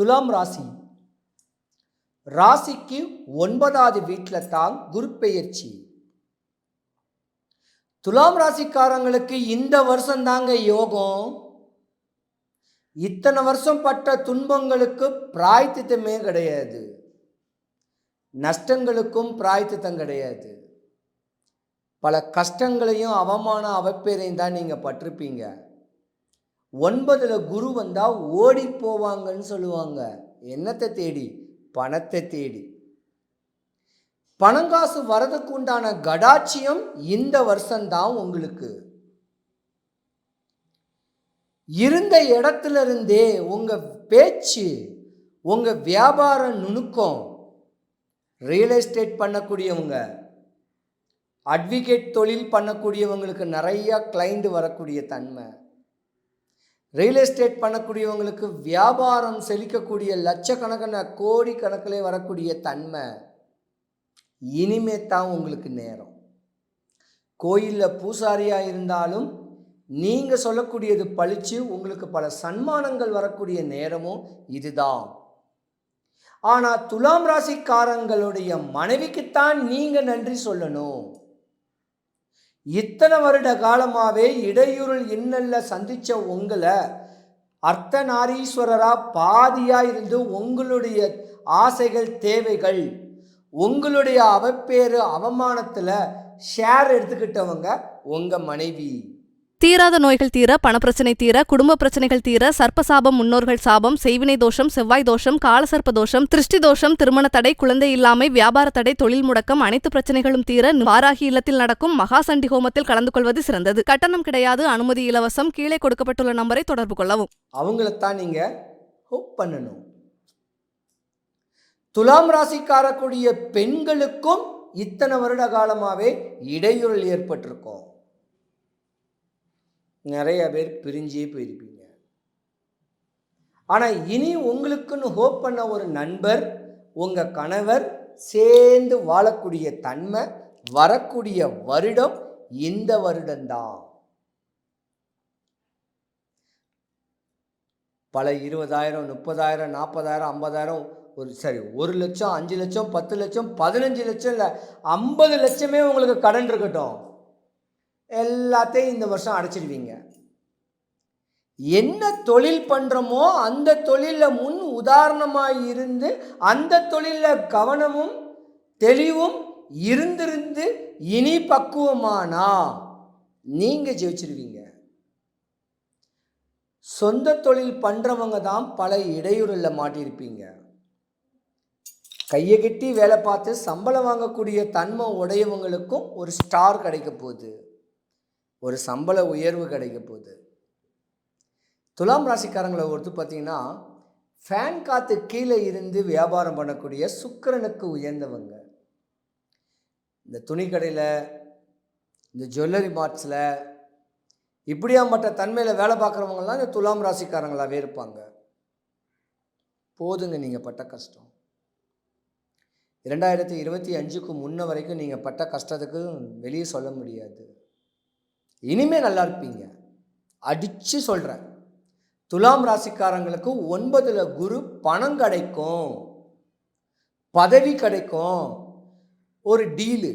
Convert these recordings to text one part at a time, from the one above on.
துலாம் ராசி. ராசிக்கு ஒன்பதாவது வீட்டில் தான் குரு பெயர்ச்சி. துலாம் ராசிக்காரங்களுக்கு இந்த வருஷம் தாங்க யோகம். இத்தனை வருஷம் பட்ட துன்பங்களுக்கு பிராய்த்தித்தமே கிடையாது. நஷ்டங்களுக்கும் பிராய்த்தித்தம் கிடையாது. பல கஷ்டங்களையும் அவமான அவப்பேரையும் தான் நீங்கள் பட்டிருப்பீங்க. ஒன்பதில் குரு வந்தால் ஓடி போவாங்கன்னு சொல்லுவாங்க. என்னத்தை தேடி? பணத்தை தேடி. பணங்காசு வரதுக்கு உண்டான கடாட்சியம் இந்த வருஷம்தான் உங்களுக்கு. இருந்த இடத்துல இருந்தே உங்க பேச்சு உங்க வியாபார நுணுக்கம் ரியல் எஸ்டேட் பண்ணக்கூடியவங்க அட்வொகேட் தொழில் பண்ணக்கூடியவங்களுக்கு நிறைய கிளைண்ட் வரக்கூடிய தன்மை. ரியல் எஸ்டேட் பண்ணக்கூடியவங்களுக்கு வியாபாரம் செழிக்கக்கூடிய லட்சக்கணக்கான கோடி கணக்கில் வரக்கூடிய தன்மை இனிமே தான் உங்களுக்கு நேரம். கோயிலில் பூசாரியாக இருந்தாலும் நீங்கள் சொல்லக்கூடியது பழிச்சு உங்களுக்கு பல சன்மானங்கள் வரக்கூடிய நேரமும் இதுதான். ஆனால் துலாம் ராசிக்காரங்களுடைய மனைவிக்குத்தான் நீங்கள் நன்றி சொல்லணும். இத்தனை வருட காலமாகவே இடையூறில் இன்னல்ல சந்தித்த உங்களை அர்த்தநாரீஸ்வரரா பாதியாக இருந்து உங்களுடைய ஆசைகள் தேவைகள் உங்களுடைய அவப்பேறு அவமானத்தில் ஷேர் எடுத்துக்கிட்டவங்க உங்கள் மனைவி. தீராத நோய்கள் தீர பணப்பிரச்சனை தீர குடும்ப பிரச்சனைகள் தீர சர்ப்பசாபம் முன்னோர்கள் சாபம் செய்வினை தோஷம் செவ்வாய் தோஷம் காலசர்ப்ப தோஷம் திருஷ்டி தோஷம் திருமண தடை குழந்தை இல்லாமை வியாபார தடை தொழில் முடக்கம் அனைத்து பிரச்சனைகளும் தீர வாராகி இல்லத்தில் நடக்கும் மகாசண்டி ஹோமத்தில் கலந்து கொள்வது சிறந்தது. கட்டணம் கிடையாது அனுமதி இலவசம் கீழே கொடுக்கப்பட்டுள்ள நம்பரை தொடர்பு கொள்ளவும். அவங்களத்தான் நீங்கள் ஹோப் பண்ணணும். துலாம் ராசிக்காரக்கூடிய பெண்களுக்கும் இத்தனை வருட காலமாகவே இடையூறல் ஏற்பட்டிருக்கும். நிறைய பேர் பிரிஞ்சே போயிருப்பீங்க. ஆனால் இனி உங்களுக்குன்னு ஹோப் பண்ண ஒரு நண்பர் உங்கள் கணவர் சேர்ந்து வாழக்கூடிய தன்மை வரக்கூடிய வருடம் இந்த வருடம்தான். பல இருபதாயிரம் முப்பதாயிரம் நாற்பதாயிரம் ஐம்பதாயிரம் ஒரு சரி ஒரு லட்சம் அஞ்சு லட்சம் பத்து லட்சம் பதினஞ்சு லட்சம் இல்லை ஐம்பது லட்சமே உங்களுக்கு கடன் இருக்கட்டும். எல்லாத்தையும் இந்த வருஷம் அடைச்சிடுவீங்க என்ன தொழில் பண்ணுறோமோ அந்த தொழிலில் முன் உதாரணமாக இருந்து அந்த தொழிலில் கவனமும் தெளிவும் இருந்திருந்து இனி பக்குவமானா நீங்கள் ஜெயிச்சிருவீங்க. சொந்த தொழில் பண்ணுறவங்க தான் பல இடையூறில் மாட்டியிருப்பீங்க. கையை கட்டி வேலை பார்த்து சம்பளம் வாங்கக்கூடிய தன்மை உடையவங்களுக்கும் ஒரு ஸ்டார் கிடைக்க போகுது. ஒரு சம்பள உயர்வு கிடைக்க போகுது. துலாம் ராசிக்காரங்களை ஒருத்து பார்த்தீங்கன்னா ஃபேன் காற்று கீழே இருந்து வியாபாரம் பண்ணக்கூடிய சுக்கிரனுக்கு உயர்ந்தவங்க. இந்த துணிக்கடையில் இந்த ஜுவல்லரி மார்ட்ஸில் இப்படியாப்பட்ட தன்மையில் வேலை பார்க்குறவங்கலாம் இந்த துலாம் ராசிக்காரங்களாகவே இருப்பாங்க. போதுங்க நீங்கள் பட்ட கஷ்டம். இரண்டாயிரத்தி இருபத்தி அஞ்சுக்கு முன்ன வரைக்கும் நீங்கள் பட்ட கஷ்டத்துக்கு வெளியே சொல்ல முடியாது. இனிமே நல்லா இருப்பீங்க. அடித்து சொல்கிறேன் துலாம் ராசிக்காரங்களுக்கு ஒன்பதில் குரு பணம் கிடைக்கும். பதவி கிடைக்கும். ஒரு டீலு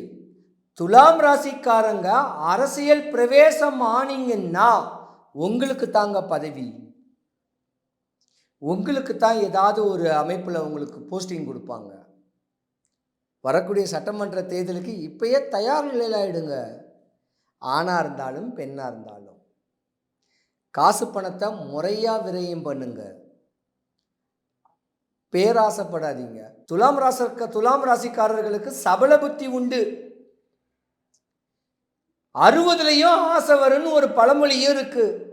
துலாம் ராசிக்காரங்க அரசியல் பிரவேசம் ஆனீங்கன்னா உங்களுக்கு தாங்க பதவி. உங்களுக்கு தான் ஏதாவது ஒரு அமைப்பில் உங்களுக்கு போஸ்டிங் கொடுப்பாங்க. வரக்கூடிய சட்டமன்ற தேர்தலுக்கு இப்பயே தயார் நிலையில் ஆகிடுங்க ஆணாக இருந்தாலும் பெண்ணாக இருந்தாலும். காசு பணத்தை முறையாக விரயம் பண்ணுங்க. பேராசைப்படாதீங்க. துலாம் ராசக்க துலாம் ராசிக்காரர்களுக்கு சபல புத்தி உண்டு. அறுபதுலையும் ஆசை வரும்னு ஒரு பழமொழியும் இருக்கு.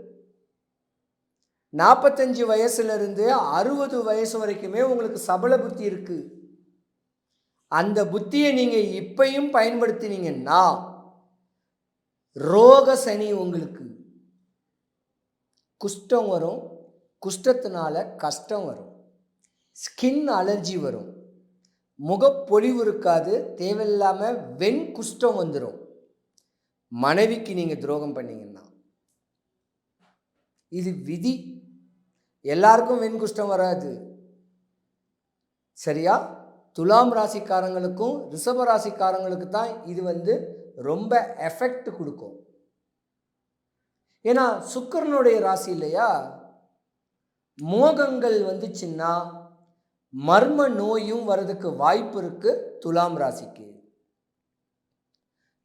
நாற்பத்தஞ்சு வயசுலேருந்து அறுபது வயசு வரைக்குமே உங்களுக்கு சபல புத்தி இருக்கு. அந்த புத்தியை நீங்கள் இப்பையும் பயன்படுத்தினீங்கன்னா ரோக சனி உங்களுக்கு குஷ்டம் வரும். குஷ்டத்தினால கஷ்டம் வரும். ஸ்கின் அலர்ஜி வரும். முகப்பொலிவு இருக்காது. தேவையில்லாமல் வெண் குஷ்டம் வந்துடும் மனைவிக்கு நீங்கள் துரோகம் பண்ணீங்கன்னா. இது விதி. எல்லாருக்கும் வெண் குஷ்டம் வராது. சரியா? துலாம் ராசிக்காரங்களுக்கும் ரிஷப ராசிக்காரங்களுக்கு தான் இது வந்து ரொம்ப எஃபெக்ட் கொடுக்கும். ஏன்னா சுக்கிரனுடைய ராசி இல்லையா? மோகங்கள் வந்துச்சுன்னா மர்ம நோயும் வர்றதுக்கு வாய்ப்பு இருக்குது துலாம் ராசிக்கு.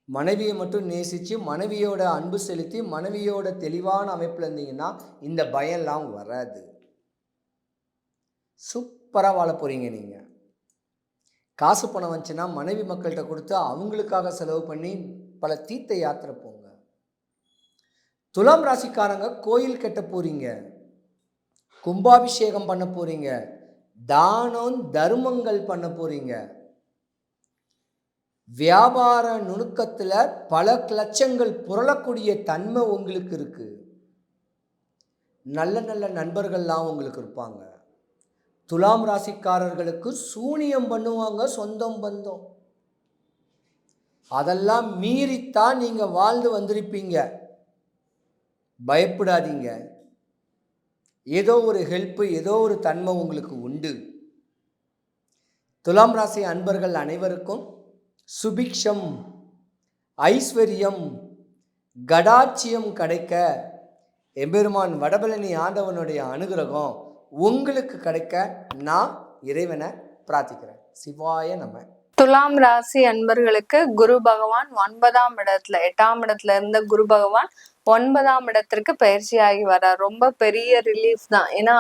மனைவியை மட்டும் நேசித்து மனைவியோட அன்பு செலுத்தி மனைவியோட தெளிவான அமைப்பில் இருந்தீங்கன்னா இந்த பயம்லாம் வராது. சூப்பராக வாழ போகிறீங்க நீங்கள் காசு பணம் வந்துச்சுன்னா மனைவி மக்கள்கிட்ட கொடுத்து அவங்களுக்காக செலவு பண்ணி பல தீர்த்த யாத்திரை போங்க. துலாம் ராசிக்காரங்க கோயில் கட்ட போகிறீங்க கும்பாபிஷேகம் பண்ண போகிறீங்க தானம் தர்மங்கள் பண்ண போகிறீங்க வியாபார நுணுக்கத்தில் பல கிளச்சங்கள் புரளக்கூடிய தன்மை உங்களுக்கு இருக்குது நல்ல நல்ல நண்பர்கள்லாம் உங்களுக்கு இருப்பாங்க. துலாம் ராசிக்காரர்களுக்கு சூனியம் பண்ணுவாங்க சொந்தம் பந்தம். அதெல்லாம் மீறித்தான் நீங்கள் வாழ்ந்து வந்திருப்பீங்க. பயப்படாதீங்க. ஏதோ ஒரு ஹெல்ப்பு ஏதோ ஒரு தன்மை உங்களுக்கு உண்டு. துலாம் ராசி அன்பர்கள் அனைவருக்கும் சுபிக்ஷம் ஐஸ்வர்யம் கடாட்சியம் கிடைக்க எம்பெருமான் வடபழனி ஆண்டவனுடைய அனுகிரகம் உங்களுக்கு கிடைக்க நான் இறைவனை பிரார்த்திக்கிறேன். சிவாய நம்ம துலாம் ராசி அன்பர்களுக்கு குரு பகவான் ஒன்பதாம் இடத்துல எட்டாம் இடத்துல இருந்த குரு பகவான் ஒன்பதாம் இடத்திற்கு பயிற்சியாகி வர்றார். ரொம்ப பெரிய ரிலீஃப் தான். ஏன்னா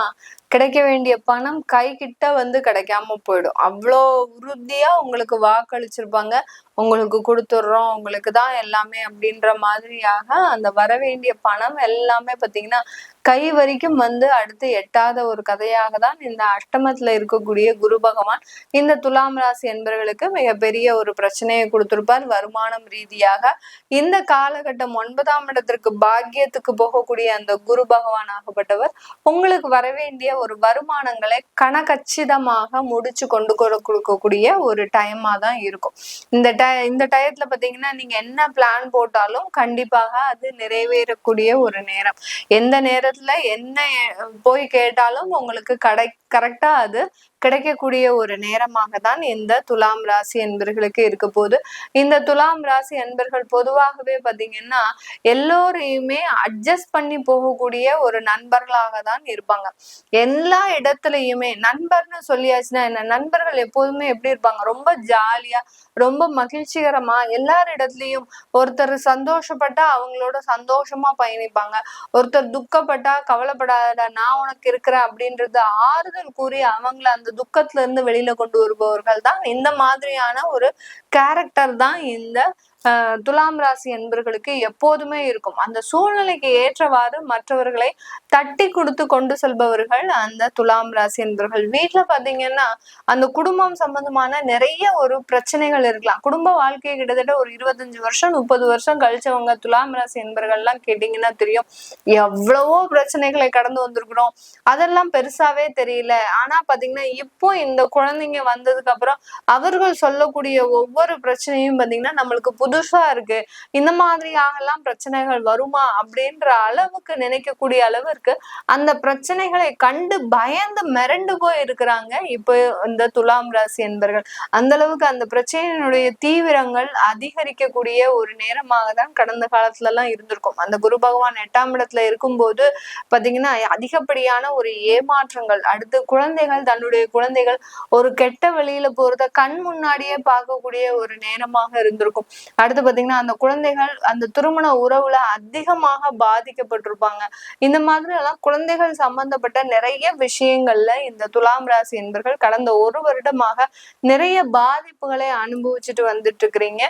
கிடைக்க வேண்டிய பணம் கை கிட்ட வந்து கிடைக்காம போயிடும். அவ்வளோ உறுதியா உங்களுக்கு வாக்களிச்சிருப்பாங்க. உங்களுக்கு கொடுத்துட்றோம் உங்களுக்கு தான் எல்லாமே அப்படின்ற மாதிரியாக அந்த வர வேண்டிய பணம் எல்லாமே பார்த்தீங்கன்னா கை வரைக்கும் வந்து அடுத்து எட்டாத ஒரு கதையாக தான் இந்த அஷ்டமத்துல இருக்கக்கூடிய குரு பகவான் இந்த துலாம் ராசி என்பவர்களுக்கு மிகப்பெரிய ஒரு பிரச்சனையை கொடுத்திருப்பார். வருமானம் ரீதியாக இந்த காலகட்டம் ஒன்பதாம் இடத்திற்கு பாக்கியத்துக்கு போகக்கூடிய அந்த குரு பகவான் ஆகப்பட்டவர் உங்களுக்கு வரவேண்டிய ஒரு வருமானங்களை கணக்கச்சிதமாக முடிச்சு கொண்டு கொடுக்கக்கூடிய ஒரு டைமா தான் இருக்கும். இந்த டை இந்த டயத்துல பாத்தீங்கன்னா நீங்க என்ன பிளான் போட்டாலும் கண்டிப்பாக அது நிறைவேறக்கூடிய ஒரு நேரம். எந்த நேரத்துல என்ன போய் கேட்டாலும் உங்களுக்கு கடை கரெக்டா அது கிடைக்கக்கூடிய ஒரு நேரமாக தான் இந்த துலாம் ராசி என்பர்களுக்கு இருக்க போது இந்த துலாம் ராசி என்பர்கள் பொதுவாகவே பாத்தீங்கன்னா எல்லோரையுமே அட்ஜஸ்ட் பண்ணி போகக்கூடிய ஒரு நண்பர்களாக தான் இருப்பாங்க. எல்லா இடத்துலையுமே நண்பர்னு சொல்லியாச்சுன்னா என்ன? நண்பர்கள் எப்போதுமே எப்படி இருப்பாங்க? ரொம்ப ஜாலியா ரொம்ப மகிழ்ச்சிகரமா எல்லார் இடத்துலையும் ஒருத்தர் சந்தோஷப்பட்டா அவங்களோட சந்தோஷமா பயணிப்பாங்க. ஒருத்தர் துக்கப்பட்டா கவலைப்படாத நான் உனக்கு இருக்கிறேன் அப்படின்றது ஆறுதல் கூறி அவங்கள அந்த துக்கத்துல இருந்து வெளியில கொண்டு வருபவர்கள் தான் இந்த மாதிரியான ஒரு கேரக்டர் தான் இந்த துலாம் ராசி என்பர்களுக்கு எப்போதுமே இருக்கும். அந்த சூழ்நிலைக்கு ஏற்றவாறு மற்றவர்களை தட்டி கொடுத்து கொண்டு செல்பவர்கள் அந்த துலாம் ராசி என்பவர்கள் வீட்டுல பாத்தீங்கன்னா அந்த குடும்பம் சம்பந்தமான நிறைய ஒரு பிரச்சனைகள் இருக்கலாம். குடும்ப வாழ்க்கையை கிட்டத்தட்ட ஒரு இருபத்தஞ்சு வருஷம் முப்பது வருஷம் கழிச்சவங்க துலாம் ராசி என்பர்கள்லாம் கேட்டீங்கன்னா தெரியும் எவ்வளவோ பிரச்சனைகளை கடந்து வந்திருக்கிறோம். அதெல்லாம் பெருசாவே தெரியல. ஆனா பாத்தீங்கன்னா இப்போ இந்த குழந்தைங்க வந்ததுக்கு அப்புறம் அவர்கள் சொல்லக்கூடிய ஒவ்வொரு பிரச்சனையும் பாத்தீங்கன்னா நம்மளுக்கு புதுசா இருக்கு. இந்த மாதிரியாகலாம் பிரச்சனைகள் வருமா அப்படின்ற அளவுக்கு நினைக்கக்கூடிய அளவிற்கு அந்த பிரச்சனைகளை கண்டு பயந்து மிரண்டு போய் இருக்கிறாங்க இப்போ இந்த துலாம் ராசி என்பர்கள். அந்த அளவுக்கு அந்த பிரச்சனையினுடைய தீவிரங்கள் அதிகரிக்கக்கூடிய ஒரு நேரமாக தான் கடந்த காலத்துல எல்லாம் இருந்திருக்கும். அந்த குரு பகவான் எட்டாம் இடத்துல இருக்கும்போது பாத்தீங்கன்னா அதிகப்படியான ஒரு ஏமாற்றங்கள் அடுத்து குழந்தைகள் தன்னுடைய குழந்தைகள் ஒரு கெட்ட வழியில போறத கண் முன்னாடியே பார்க்கக்கூடிய ஒரு நேரமாக இருந்திருக்கும். அடுத்து பாத்தீங்கன்னா அந்த குழந்தைகள் அந்த திருமண உறவுல அதிகமாக பாதிக்கப்பட்டிருப்பாங்க. இந்த மாதிரி எல்லாம் குழந்தைகள் சம்பந்தப்பட்ட நிறைய விஷயங்கள்ல இந்த துலாம் ராசி என்பர்கள் கடந்த ஒரு வருடமாக நிறைய பாதிப்புகளை அனுபவிச்சுட்டு வந்துட்டு இருக்கிறீங்க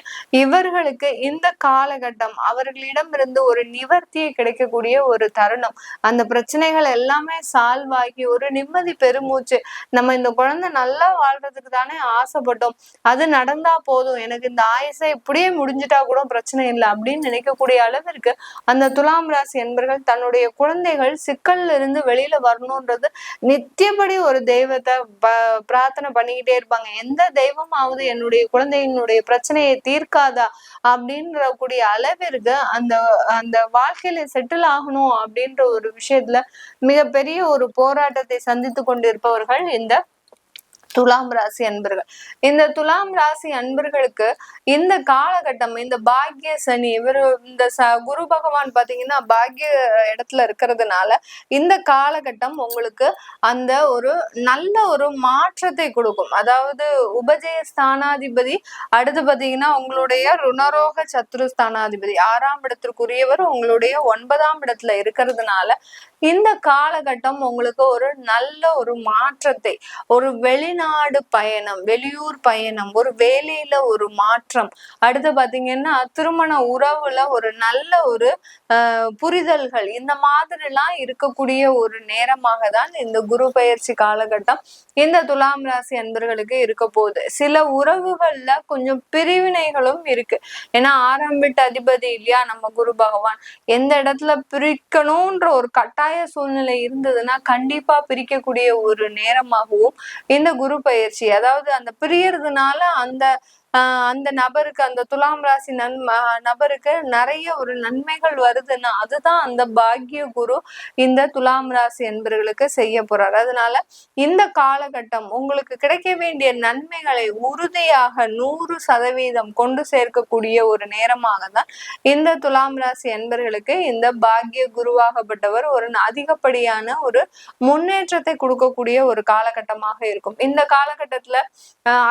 இவர்களுக்கு இந்த காலகட்டம் அவர்களிடம் இருந்து ஒரு நிவர்த்தியை கிடைக்கக்கூடிய ஒரு தருணம். அந்த பிரச்சனைகள் எல்லாமே சால்வ் ஆகி ஒரு நிம்மதி பெருமூச்சு. நம்ம இந்த குழந்தை நல்லா வாழ்றதுக்கு தானே ஆசைப்பட்டோம். அது நடந்தா போதும். எனக்கு இந்த ஆயுசை இப்படியே முடிஞ்சிட்டா கூட பிரச்சனை இல்லை அப்படின்னு நினைக்கக்கூடிய அளவிற்கு அந்த துலாம் ராசி என்பர்கள் தன்னுடைய குழந்தைகள் சிக்கல்ல இருந்து வெளியில வரணும்ன்றது நித்தியப்படி ஒரு தெய்வத்தை ப- பிரார்த்தனை பண்ணிக்கிட்டே இருப்பாங்க. எந்த தெய்வமாவது என்னுடைய குழந்தையினுடைய பிரச்சனையை தீர்க்காதா அப்படின்ற கூடிய அளவிற்கு அந்த அந்த வாழ்க்கையில செட்டில் ஆகணும் அப்படின்ற ஒரு விஷயத்துல மிகப்பெரிய ஒரு போராட்டத்தை சந்தித்து கொண்டிருப்பவர்கள் இந்த துலாம் ராசி அன்பர்கள். இந்த துலாம் ராசி அன்பர்களுக்கு இந்த காலகட்டம் இந்த பாக்கிய சனி இவர் இந்த ச குரு பகவான் பாத்தீங்கன்னா பாக்கிய இடத்துல இருக்கிறதுனால இந்த காலகட்டம் உங்களுக்கு அந்த ஒரு நல்ல ஒரு மாற்றத்தை கொடுக்கும். அதாவது உபஜய ஸ்தானாதிபதி அடுத்து பாத்தீங்கன்னா உங்களுடைய ருணரோக சத்ரு ஸ்தானாதிபதி ஆறாம் இடத்திற்குரியவர் உங்களுடைய ஒன்பதாம் இடத்துல இருக்கிறதுனால இந்த காலகட்டம் உங்களுக்கு ஒரு நல்ல ஒரு மாற்றத்தை ஒரு வெளிநாடு பயணம் வெளியூர் பயணம் ஒரு வேலையில ஒரு மாற்றம். அடுத்து பாத்தீங்கன்னா திருமண உறவுல ஒரு நல்ல ஒரு புரிதல்கள். இந்த மாதிரிலாம் இருக்கக்கூடிய ஒரு நேரமாக தான் இந்த குரு பயிற்சி காலகட்டம் இந்த துலாம் ராசி அன்பர்களுக்கு இருக்க போகுது. சில உறவுகள்ல கொஞ்சம் பிரிவினைகளும் இருக்கு. ஏன்னா ஆரம்பிட்ட அதிபதி இல்லையா? நம்ம குரு பகவான். எந்த இடத்துல பிரிக்கணும்ன்ற ஒரு கட்டாய சூழ்நிலை இருந்ததுன்னா கண்டிப்பா பிரிக்கக்கூடிய ஒரு நேரமாகவும் இந்த குரு பயிற்சி அதாவது அந்த பிரியறதுனால அந்த அந்த நபருக்கு அந்த துலாம் ராசி நன் நபருக்கு நிறைய ஒரு நன்மைகள் வருதுன்னா அதுதான் அந்த பாக்கிய குரு இந்த துலாம் ராசி என்பர்களுக்கு செய்ய போறார். அதனால இந்த காலகட்டம் உங்களுக்கு கிடைக்க வேண்டிய நன்மைகளை உறுதியாக நூறு சதவீதம் கொண்டு சேர்க்கக்கூடிய ஒரு நேரமாக தான் இந்த துலாம் ராசி என்பர்களுக்கு இந்த பாக்கிய குருவாகப்பட்டவர் ஒரு அதிகப்படியான ஒரு முன்னேற்றத்தை கொடுக்கக்கூடிய ஒரு காலகட்டமாக இருக்கும். இந்த காலகட்டத்துல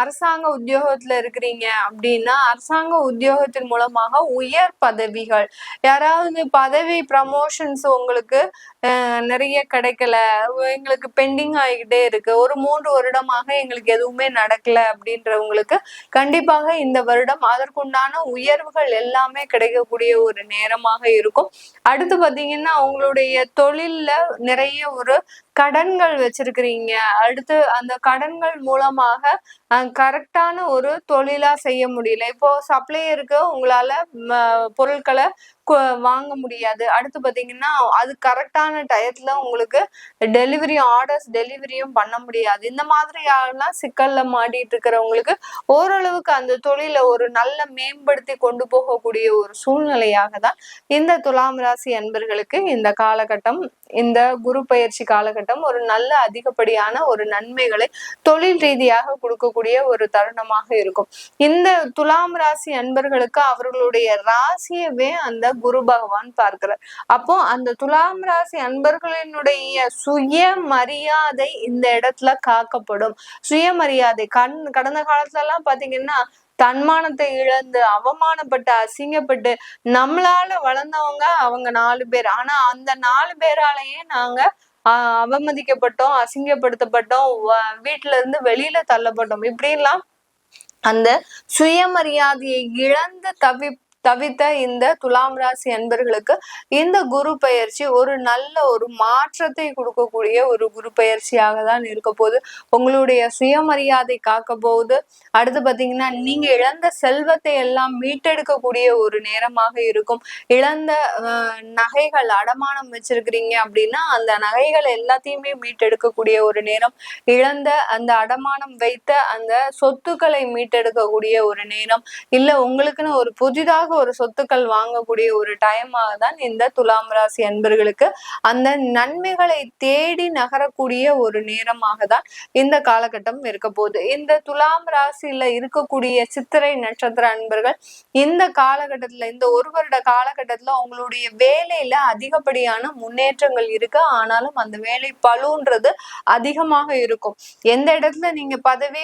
அரசாங்க உத்தியோகத்துல இருக்கிறீங்க அப்படின்னா அரசாங்க உத்தியோகத்தின் மூலமாக உயர் பதவிகள். யாராவது பதவி ப்ரமோஷன்ஸ் உங்களுக்கு நிறைய கிடைக்கல. எங்களுக்கு பெண்டிங் ஆகிக்கிட்டே இருக்கு. ஒரு மூன்று வருடமாக எங்களுக்கு எதுவுமே நடக்கல அப்படின்றவங்களுக்கு கண்டிப்பாக இந்த வருடம் அதற்குண்டான உயர்வுகள் எல்லாமே கிடைக்கக்கூடிய ஒரு நேரமாக இருக்கும். அடுத்து பாத்தீங்கன்னா அவங்களுடைய தொழில்ல நிறைய ஒரு கடன்கள் வச்சிருக்கிறீங்க. அடுத்து அந்த கடன்கள் மூலமாக கரெக்டான ஒரு தொழிலா செய்ய முடியல. இப்போ சப்ளையருக்கு உங்களால பொருட்களை வாங்க முடியாது. அடுத்து பார்த்தீங்கன்னா அது கரெக்டான டயத்தில் உங்களுக்கு டெலிவரி ஆர்டர்ஸ் டெலிவரியும் பண்ண முடியாது. இந்த மாதிரியான சிக்கலில் மாட்டிட்டு இருக்கிறவங்களுக்கு ஓரளவுக்கு அந்த தொழிலை ஒரு நல்ல மேம்படுத்தி கொண்டு போகக்கூடிய ஒரு சூழ்நிலையாக தான் இந்த துலாம் ராசி அன்பர்களுக்கு இந்த காலகட்டம் இந்த குரு பயிற்சி காலகட்டம் ஒரு நல்ல அதிகப்படியான ஒரு நன்மைகளை தொழில் ரீதியாக கொடுக்கக்கூடிய ஒரு தருணமாக இருக்கும். இந்த துலாம் ராசி அன்பர்களுக்கு அவர்களுடைய ராசியவே அந்த குரு பகவான் பார்க்கிறார். அப்போ அந்த துலாம் ராசி அன்பர்களினுடைய சுய மரியாதை இந்த இடத்துல காக்கப்படும். சுயமரியாதை கண் கடந்த காலத்துல எல்லாம் பாத்தீங்கன்னா தன்மானத்தை இழந்து அவமானப்பட்டு அசிங்கப்பட்டு நம்மளால வளர்ந்தவங்க அவங்க நாலு பேர். ஆனா அந்த நாலு பேராலேயே நாங்க அவமதிக்கப்பட்டோம் அசிங்கப்படுத்தப்பட்டோம் வீட்டுல இருந்து வெளியில தள்ளப்பட்டோம். இப்படிலாம் அந்த சுயமரியாதையை இழந்து தவி தவித்த இந்த துலாம் ராசி அன்பர்களுக்கு இந்த குரு பயிற்சி ஒரு நல்ல ஒரு மாற்றத்தை கொடுக்கக்கூடிய ஒரு குரு பயிற்சியாக தான் இருக்க போகுது. உங்களுடைய சுயமரியாதை காக்க போகுது. அடுத்து பாத்தீங்கன்னா நீங்க இழந்த செல்வத்தை எல்லாம் மீட்டெடுக்கக்கூடிய ஒரு நேரமாக இருக்கும். இழந்த நகைகள் அடமானம் வச்சிருக்கிறீங்க அப்படின்னா அந்த நகைகள் எல்லாத்தையுமே மீட்டெடுக்கக்கூடிய ஒரு நேரம். இழந்த அந்த அடமானம் வைத்த அந்த சொத்துக்களை மீட்டெடுக்கக்கூடிய ஒரு நேரம். இல்ல உங்களுக்குன்னு ஒரு புதிதாக ஒரு சொத்துக்கள் வாங்கக்கூடிய ஒரு டைமாக தான் இந்த துலாம் ராசி அன்பர்களுக்கு அந்த நன்மைகளை தேடி நகரக்கூடிய ஒரு நேரமாக தான் இந்த காலகட்டம் இருக்க போகுது. இந்த துலாம் ராசியில இருக்கக்கூடிய சித்திரை நட்சத்திர அன்பர்கள் இந்த காலகட்டத்துல இந்த ஒரு வருட காலகட்டத்துல அவங்களுடைய வேலையில அதிகப்படியான முன்னேற்றங்கள் இருக்கு. ஆனாலும் அந்த வேலை பளுன்றது அதிகமாக இருக்கும். எந்த இடத்துல நீங்க பதவி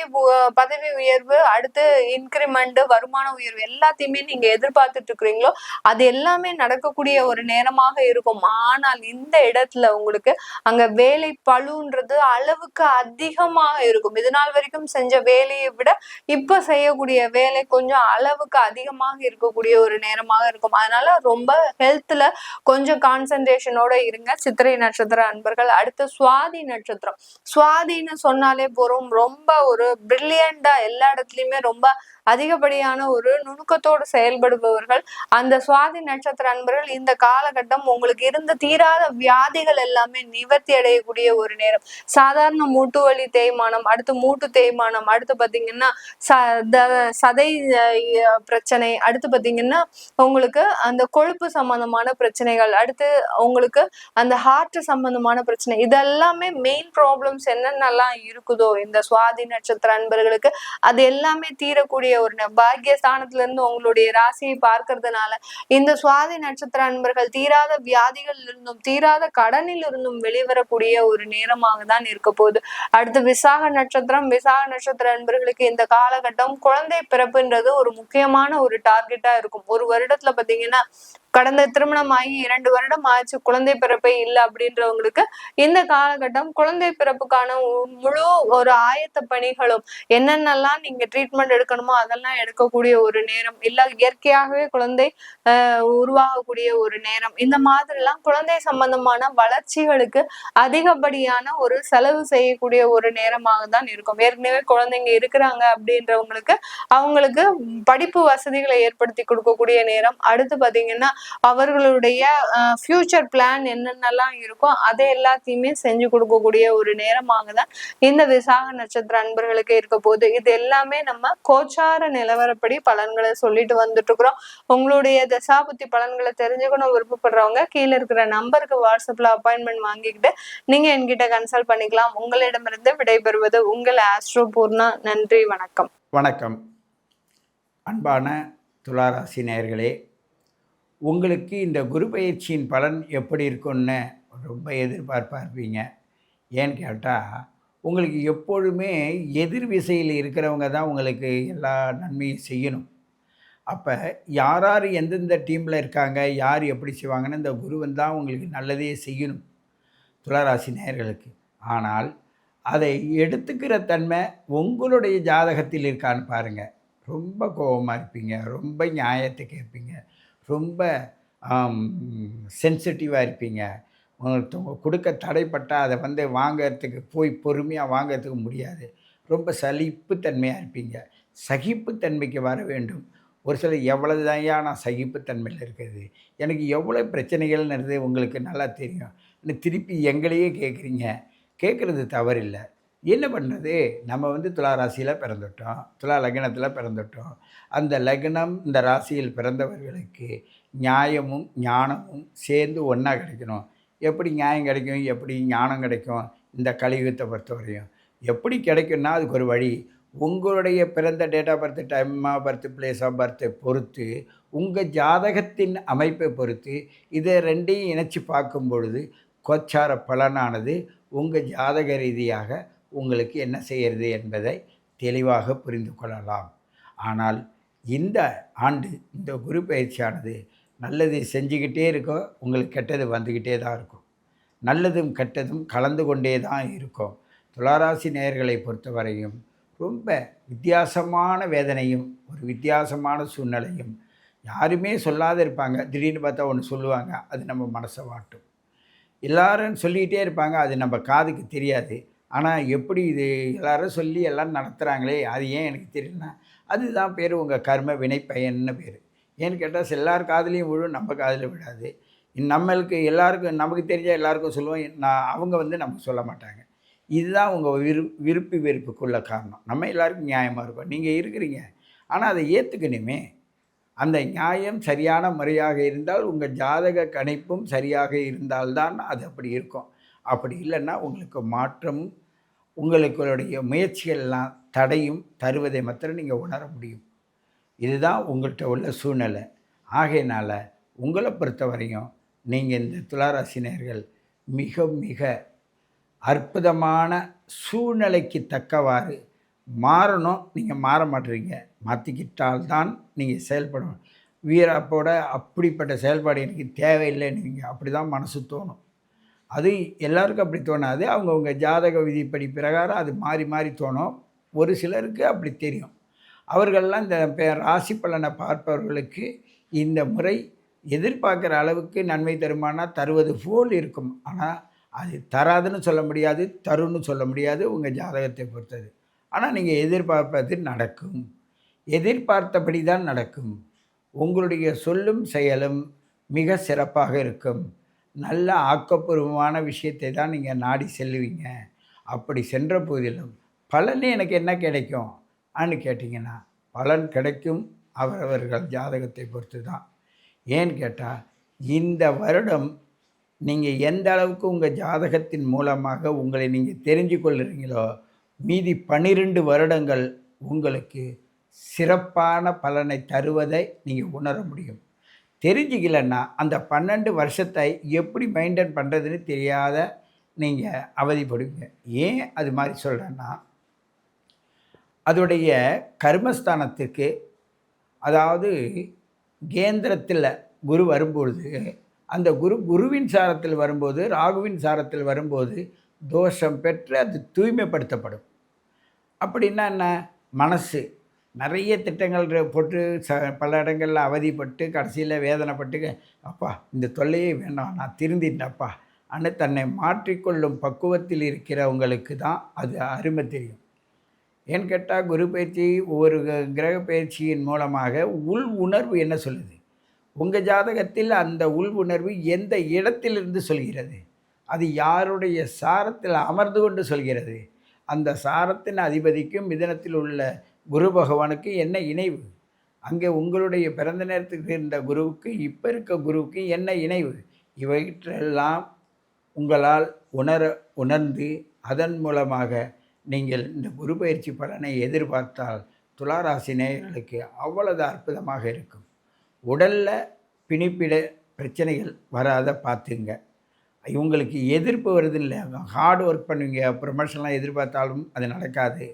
பதவி உயர்வு அடுத்து இன்கிரிமெண்ட் வருமான உயர்வு எல்லாத்தையுமே நீங்க எதிர்பார்த்துட்டு இருக்கிறீங்களோ அது எல்லாமே நடக்கக்கூடிய ஒரு நேரமாக இருக்கும். ஆனால் இந்த இடத்துல உங்களுக்கு அங்க வேலை பளுன்றது அளவுக்கு அதிகமாக இருக்கும். இது நாள் வரைக்கும் செஞ்ச வேலையை விட இப்ப செய்யக்கூடிய வேலை கொஞ்சம் அளவுக்கு அதிகமாக இருக்கக்கூடிய ஒரு நேரமாக இருக்கும். அதனால ரொம்ப ஹெல்த்ல கொஞ்சம் கான்சன்ட்ரேஷனோட இருங்க. சித்திரை நட்சத்திர அன்பர்கள் அடுத்து சுவாதி நட்சத்திரம். சுவாதின்னு சொன்னாலே போறோம். ரொம்ப ஒரு பிரில்லியண்டா எல்லா இடத்துலயுமே ரொம்ப அதிகப்படியான ஒரு நுணுக்கத்தோடு செயல்படுபவர்கள். அந்த சுவாதி நட்சத்திர அன்பர்கள் இந்த காலகட்டம் உங்களுக்கு இருந்த தீராத வியாதிகள் எல்லாமே நிவர்த்தி அடையக்கூடிய ஒரு நேரம். சாதாரண மூட்டு வலி தேய்மானம் அடுத்து மூட்டு தேய்மானம் அடுத்து பாத்தீங்கன்னா ச த- சதை பிரச்சனை அடுத்து பார்த்தீங்கன்னா உங்களுக்கு அந்த கொழுப்பு சம்பந்தமான பிரச்சனைகள் அடுத்து உங்களுக்கு அந்த ஹார்ட் சம்பந்தமான பிரச்சனை இதெல்லாமே மெயின் ப்ராப்ளம்ஸ் என்னென்னலாம் இருக்குதோ இந்த சுவாதி நட்சத்திர அன்பர்களுக்கு அது எல்லாமே தீரக்கூடிய ஒரு பாக்கிய ஸ்தானத்துல இருந்து உங்களுடைய ராசியை பார்க்கறதுனால இந்த சுவாதி நட்சத்திர அன்பர்கள் தீராத வியாதிகள் இருந்தும் தீராத கடனில் இருந்தும் வெளிவரக்கூடிய ஒரு நேரமாக தான் இருக்க போகுது. அடுத்து விசாக நட்சத்திரம் விசாக நட்சத்திர அன்பர்களுக்கு இந்த காலகட்டம் குழந்தை பிறப்புன்றது ஒரு முக்கியமான ஒரு டார்கெட்டா இருக்கும். ஒரு வருடத்துல பாத்தீங்கன்னா கடந்த திருமணம் ஆகி இரண்டு வருடம் ஆச்சு. குழந்தை பிறப்பே இல்லை அப்படின்றவங்களுக்கு இந்த காலகட்டம் குழந்தை பிறப்புக்கான முழு ஒரு ஆயத்த பணிகளும் என்னென்னலாம் நீங்க ட்ரீட்மெண்ட் எடுக்கணுமோ அதெல்லாம் எடுக்கக்கூடிய ஒரு நேரம். இல்ல இயற்கையாகவே குழந்தை ஆஹ் உருவாகக்கூடிய ஒரு நேரம். இந்த மாதிரிலாம் குழந்தை சம்பந்தமான வளர்ச்சிகளுக்கு அதிகப்படியான ஒரு செலவு செய்யக்கூடிய ஒரு நேரமாக தான் இருக்கும். ஏற்கனவே குழந்தைங்க இருக்கிறாங்க அப்படின்றவங்களுக்கு அவங்களுக்கு படிப்பு வசதிகளை ஏற்படுத்தி கொடுக்கக்கூடிய நேரம். அடுத்து பாத்தீங்கன்னா அவர்களுடைய ஃபியூச்சர் பிளான் என்னென்னலாம் இருக்கோ அதை எல்லாத்தையுமே செஞ்சு கொடுக்கக்கூடிய ஒரு நேரமாக தான் இந்த விசாக நட்சத்திர அன்பர்களுக்கு இருக்க போகுது. இது எல்லாமே நம்ம கோச்சார நிலவரப்படி பலன்களை சொல்லிட்டு வந்துட்டு இருக்கிறோம் உங்களுடைய தசாபுத்தி பலன்களை தெரிஞ்சுக்கணும் விருப்பப்படுறவங்க கீழே இருக்கிற நம்பருக்கு வாட்ஸ்அப்ல அப்பாயின்மெண்ட் வாங்கிக்கிட்டு நீங்க என்கிட்ட கன்சல்ட் பண்ணிக்கலாம். உங்களிடமிருந்து விடைபெறுவது உங்கள் ஆஸ்ட்ரோ பூர்ணா. நன்றி வணக்கம். வணக்கம். அன்பான துளாராசி நேயர்களே உங்களுக்கு இந்த குரு பயிற்சியின் பலன் எப்படி இருக்கும்னு ரொம்ப எதிர்பார்ப்பார்ப்பீங்க. ஏன்னு கேட்டால் உங்களுக்கு எப்பொழுதுமே எதிர் விசையில் இருக்கிறவங்க தான் உங்களுக்கு எல்லா நன்மையும் செய்யணும். அப்போ யார் யார் எந்தெந்த டீமில் இருக்காங்க யார் எப்படி செய்வாங்கன்னு இந்த குருவன் தான் உங்களுக்கு நல்லதே செய்யணும். துளராசி நேர்களுக்கு ஆனால் அதை எடுத்துக்கிற தன்மை உங்களுடைய ஜாதகத்தில் இருக்கான்னு பாருங்கள் ரொம்ப கோபமாக இருப்பீங்க ரொம்ப நியாயத்தை கேட்பீங்க. ரொம்ப சென்சிட்டிவாக இருப்பீங்க. ஒருத்தவங்க கொடுக்க தடைப்பட்டால் அதை வந்து வாங்கிறதுக்கு போய் பொறுமையாக வாங்கிறதுக்கு முடியாது. ரொம்ப சலிப்புத்தன்மையாக இருப்பீங்க. சகிப்புத்தன்மைக்கு வர வேண்டும். ஒரு சிலர் எவ்வளவு தான்யா நான் சகிப்புத்தன்மையில் இருக்கிறது. எனக்கு எவ்வளோ பிரச்சனைகள்ன்றது உங்களுக்கு நல்லா தெரியும். திருப்பி எங்களையே கேட்குறீங்க. கேட்குறது தவறில்லை. என்ன பண்ணுறது நம்ம வந்து துலா ராசியில் பிறந்துட்டோம். துலா லக்னத்தில் பிறந்துட்டோம். அந்த லக்னம் இந்த ராசியில் பிறந்தவர்களுக்கு நியாயமும் ஞானமும் சேர்ந்து ஒன்றா கிடைக்கணும். எப்படி நியாயம் கிடைக்கும்? எப்படி ஞானம் கிடைக்கும்? இந்த கலியுகத்தை பொறுத்தவரையும். எப்படி கிடைக்கும்னா அதுக்கு ஒரு வழி. உங்களுடைய பிறந்த date of birth time of birth place of பர்த்தை பொறுத்து உங்கள் ஜாதகத்தின் அமைப்பை பொறுத்து இதை ரெண்டையும் இணைச்சி பார்க்கும் பொழுது கோச்சார பலனானது உங்கள் ஜாதக ரீதியாக உங்களுக்கு என்ன செய்கிறது என்பதை தெளிவாக புரிந்து கொள்ளலாம். ஆனால் இந்த ஆண்டு இந்த குரு பயிற்சியானது நல்லது செஞ்சுக்கிட்டே இருக்கும் உங்களுக்கு கெட்டது வந்துக்கிட்டே தான் இருக்கும். நல்லதும் கெட்டதும் கலந்து கொண்டே தான் இருக்கும். துளாராசி நேயர்களை பொறுத்தவரையும் ரொம்ப வித்தியாசமான வேதனையும் ஒரு வித்தியாசமான சூழ்நிலையும் யாருமே சொல்லாத இருப்பாங்க. திடீர்னு பார்த்தா ஒன்று சொல்லுவாங்க அது நம்ம மனசை வாட்டும். எல்லாரும் சொல்லிக்கிட்டே இருப்பாங்க அது நம்ம காதுக்கு தெரியாது. ஆனால் எப்படி இது எல்லாரும் சொல்லி எல்லாம் நடத்துகிறாங்களே அது ஏன் எனக்கு தெரியலனா அதுதான் பேர் உங்கள் கர்ம வினை பயன்னு பேர். ஏன்னு கேட்டால் எல்லார் காதலையும் விழும் நம்ம காதில் விடாது நம்மளுக்கு எல்லாருக்கும் நமக்கு தெரிஞ்ச எல்லாருக்கும் சொல்லுவோம் நான் அவங்க வந்து நமக்கு சொல்ல மாட்டாங்க. இதுதான் உங்கள் விரு விருப்பு வெறுப்புக்குள்ள காரணம். நம்ம எல்லாருக்கும் நியாயமாக இருக்கும். நீங்கள் இருக்கிறீங்க. ஆனால் அதை ஏற்றுக்கணுமே அந்த நியாயம் சரியான முறையாக இருந்தால் உங்கள் ஜாதக கணிப்பும் சரியாக இருந்தால்தான் அது அப்படி இருக்கும். அப்படி இல்லைன்னா உங்களுக்கு மாற்றமும் உங்களுடைய முயற்சிகள்லாம் தடையும் தருவதை மாத்திரம் நீங்கள் உணர முடியும். இதுதான் உங்கள்கிட்ட உள்ள சூழ்நிலை. ஆகையினால் உங்களை பொறுத்தவரையும் நீங்கள் இந்த துளாராசினியர்கள் மிக மிக அற்புதமான சூழ்நிலைக்கு தக்கவாறு மாறணும். நீங்கள் மாற மாட்டுறீங்க மாற்றிக்கிட்டால்தான் நீங்கள் செயல்படணும். வீரப்போட அப்படிப்பட்ட செயல்பாடு எனக்கு தேவையில்லைன்னு நீங்கள் அப்படி தான் மனசு தோணும். அது எல்லாருக்கும் அப்படி தோணாது. அவங்கவுங்க ஜாதக விதிப்படி பிரகாரம் அது மாறி மாறி தோணும். ஒரு சிலருக்கு அப்படி தெரியும். அவர்கள்லாம் இந்த ராசி பலனை பார்ப்பவர்களுக்கு இந்த முறை எதிர்பார்க்குற அளவுக்கு நன்மை தருமானா தருவது போல் இருக்கும். ஆனால் அது தராதுன்னு சொல்ல முடியாது தருன்னு சொல்ல முடியாது உங்கள் ஜாதகத்தை பொறுத்தது. ஆனால் நீங்கள் எதிர்பார்ப்பது நடக்கும். எதிர்பார்த்தபடி தான் நடக்கும். உங்களுடைய சொல்லும் செயலும் மிக சிறப்பாக இருக்கும். நல்ல ஆக்கப்பூர்வமான விஷயத்தை தான் நீங்கள் நாடி செல்லுவீங்க. அப்படி சென்ற போதிலும் பலன் எனக்கு என்ன கிடைக்கும்? ஆன்னு கேட்டிங்கன்னா பலன் கிடைக்கும் அவரவர்கள் ஜாதகத்தை பொறுத்து தான் ஏன்னு கேட்டால் இந்த வருடம் நீங்கள் எந்த அளவுக்கு உங்கள் ஜாதகத்தின் மூலமாக உங்களை நீங்கள் தெரிஞ்சு கொள்ளுறீங்களோ மீதி பன்னிரெண்டு வருடங்கள் உங்களுக்கு சிறப்பான பலனை தருவதை நீங்கள் உணர முடியும். தெரிஞ்சிக்கலன்னா அந்த பன்னெண்டு வருஷத்தை எப்படி மெயின்டைன் பண்ணுறதுன்னு தெரியாத நீங்கள் அவதிப்படுவீங்க. ஏன் அது மாதிரி சொல்கிறேன்னா அதோடைய கர்மஸ்தானத்துக்கு அதாவது கேந்திரத்தில் குரு வரும்பொழுது அந்த குரு குருவின் சாரத்தில் வரும்போது ராகுவின் சாரத்தில் வரும்போது தோஷம் பெற்று அது தூய்மைப்படுத்தப்படும். அப்படின்னா என்ன? மனசு. நிறைய திட்டங்கள் போட்டு ச பல இடங்களில் அவதிப்பட்டு கடைசியில் வேதனைப்பட்டு அப்பா இந்த தொல்லையே வேண்டாம் நான் திருந்திட்டப்பா அன்னு தன்னை மாற்றிக்கொள்ளும் பக்குவத்தில் இருக்கிறவங்களுக்கு தான் அது அருமை தெரியும். ஏன்னு கேட்டால் குரு பயிற்சி ஒவ்வொரு கிரக பயிற்சியின் மூலமாக உள் உணர்வு என்ன சொல்லுது? உங்கள் ஜாதகத்தில் அந்த உள் உணர்வு எந்த இடத்திலிருந்து சொல்கிறது? அது யாருடைய சாரத்தில் அமர்ந்து கொண்டு சொல்கிறது? அந்த சாரத்தின் அதிபதிக்கும் மிதனத்தில் உள்ள குரு பகவானுக்கு என்ன இணைவு? அங்கே உங்களுடைய பிறந்த நேரத்துக்கு இருந்த குருவுக்கு இப்போ இருக்க குருவுக்கு என்ன இணைவு? இவற்றெல்லாம் உங்களால் உணர உணர்ந்து அதன் மூலமாக நீங்கள் இந்த குரு பயிற்சி பலனை எதிர்பார்த்தால் துளாராசி நேயர்களுக்கு அவ்வளவு அற்புதமாக இருக்கும். உடலில் பிணிப்பிட பிரச்சனைகள் வராத பார்த்துங்க. இவங்களுக்கு எதிர்ப்பு வருது இல்லை ஹார்ட் ஒர்க் பண்ணுவீங்க ப்ரொமோஷன்லாம் எதிர்பார்த்தாலும் அது நடக்காது.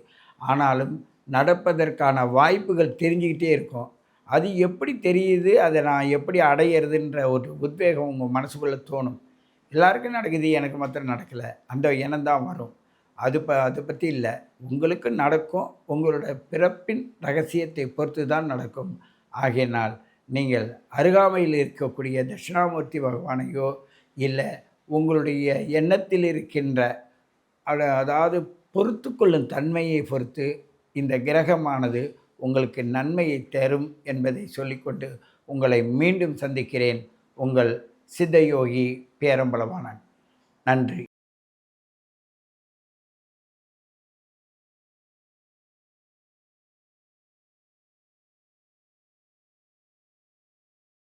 ஆனாலும் நடப்பதற்கான வாய்ப்புகள் தெரிஞ்சுக்கிட்டே இருக்கும். அது எப்படி தெரியுது? அதை நான் எப்படி அடையிறதுன்ற ஒரு உத்வேகம் உங்கள் மனசுக்குள்ளே தோணும். எல்லாருக்கும் நடக்குது எனக்கு மாத்திரம் நடக்கலை. அந்த எண்ணம் தான் வரும். அது ப அதை பற்றி இல்லை. உங்களுக்கு நடக்கும். உங்களோட பிறப்பின் ரகசியத்தை பொறுத்து தான் நடக்கும். ஆகையினால் நீங்கள் அருகாமையில் இருக்கக்கூடிய தட்சிணாமூர்த்தி பகவானையோ இல்லை உங்களுடைய எண்ணத்தில் இருக்கின்ற அதாவது பொறுத்து கொள்ளும் தன்மையை பொறுத்து இந்த கிரகமானது உங்களுக்கு நன்மையை தரும் என்பதை சொல்லிக்கொண்டு உங்களை மீண்டும் சந்திக்கிறேன். உங்கள் சித்தயோகி பேரம்பலவானன் நன்றி.